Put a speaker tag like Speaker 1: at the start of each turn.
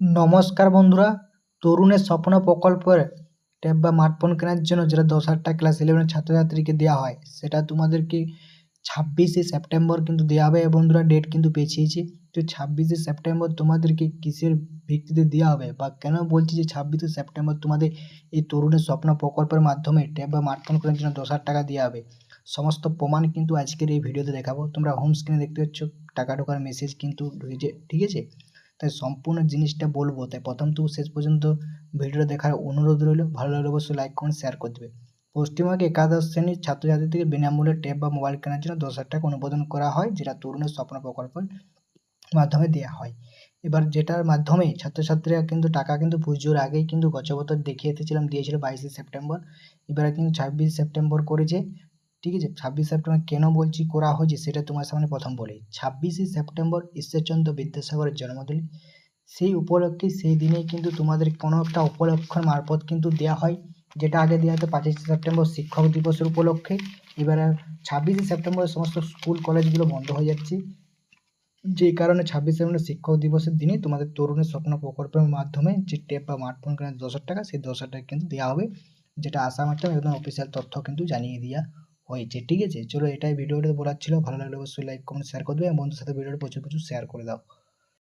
Speaker 1: নমস্কার বন্ধুরা, তরুণের স্বপ্ন প্রকল্পের ট্যাব বা স্মার্টফোন কেনার জন্য যেটা দশ হাজার টাকা ক্লাস ইলেভেনের ছাত্রছাত্রীকে দেওয়া হয়, সেটা তোমাদেরকে ছাব্বিশে সেপ্টেম্বর কিন্তু দেওয়া হবে। বন্ধুরা ডেট কিন্তু পেছিয়েছি। তো ছাব্বিশে সেপ্টেম্বর তোমাদেরকে কিসের ভিত্তিতে দেওয়া হবে? বা কেন বলছি যে ছাব্বিশে সেপ্টেম্বর তোমাদের এই তরুণের স্বপ্ন প্রকল্পের মাধ্যমে ট্যাব বা স্মার্টফোন কেনার জন্য দশ হাজার টাকা দেওয়া হবে? সমস্ত প্রমাণ কিন্তু আজকের এই ভিডিওতে দেখাবো। তোমরা হোম স্ক্রিনে দেখতে পাচ্ছ, টাকা ঢোকার মেসেজ কিন্তু ঢুকেছে ঠিক আছে? তাই সম্পূর্ণ জিনিসটা বলব। তাই প্রথম থেকে শেষ পর্যন্ত ভিডিওটা দেখার অনুরোধ রইল। ভালো লাগলে অবশ্যই লাইক কমেন্ট শেয়ার করে দেবে। পশ্চিমবঙ্গে একাদশ শ্রেণির ছাত্রছাত্রীদের বিনামূল্যে ট্যাব বা মোবাইল কেনার জন্য দশ হাজার টাকা অনুমোদন করা হয়, যেটা তরুণের স্বপ্ন প্রকল্পের মাধ্যমে দেওয়া হয়। এবার যেটার মাধ্যমে ছাত্রছাত্রীরা কিন্তু টাকা কিন্তু পুজোর আগেই কিন্তু গত বছর দেখিয়ে এসেছিলাম দিয়েছিল বাইশে সেপ্টেম্বর। এবারে কিন্তু ছাব্বিশ সেপ্টেম্বর করেছে। ঠিক আছে? ছাব্বিশ সেপ্টেম্বর কেন বলছি করা হয়েছে সেটা তোমার সামনে প্রথম বলি। ছাব্বিশে সেপ্টেম্বর ঈশ্বরচন্দ্র বিদ্যাসাগরের জন্মদিন। সেই উপলক্ষে সেই দিনেই কিন্তু তোমাদের কোনো একটা উপলক্ষের মারফত কিন্তু দেওয়া হয়, যেটা আগে দেওয়া হতো পঁচিশে সেপ্টেম্বর শিক্ষক দিবসের উপলক্ষে। এবারে ছাব্বিশে সেপ্টেম্বর সমস্ত স্কুল, কলেজগুলো বন্ধ হয়ে যাচ্ছে। যেই কারণে ছাব্বিশে সেপ্টেম্বর শিক্ষক দিবসের দিনে তোমাদের তরুণের স্বপ্ন প্রকল্পের মাধ্যমে যে ট্যাব বা স্মার্টফোন কেনার দশ টাকা, সেই দশ টাকা কিন্তু দেওয়া হবে, যেটা মাধ্যমে একদম অফিসিয়াল তথ্য কিন্তু জানিয়ে দেওয়া হয়েছে ঠিক আছে? চলো এটাই ভিডিওটা বলার ছিল। ভালো লাগলে অবশ্যই লাইক কমেন্ট শেয়ার করে দেবে এবং বন্ধুর সাথে ভিডিওটা প্রচুর প্রচুর শেয়ার করে দাও।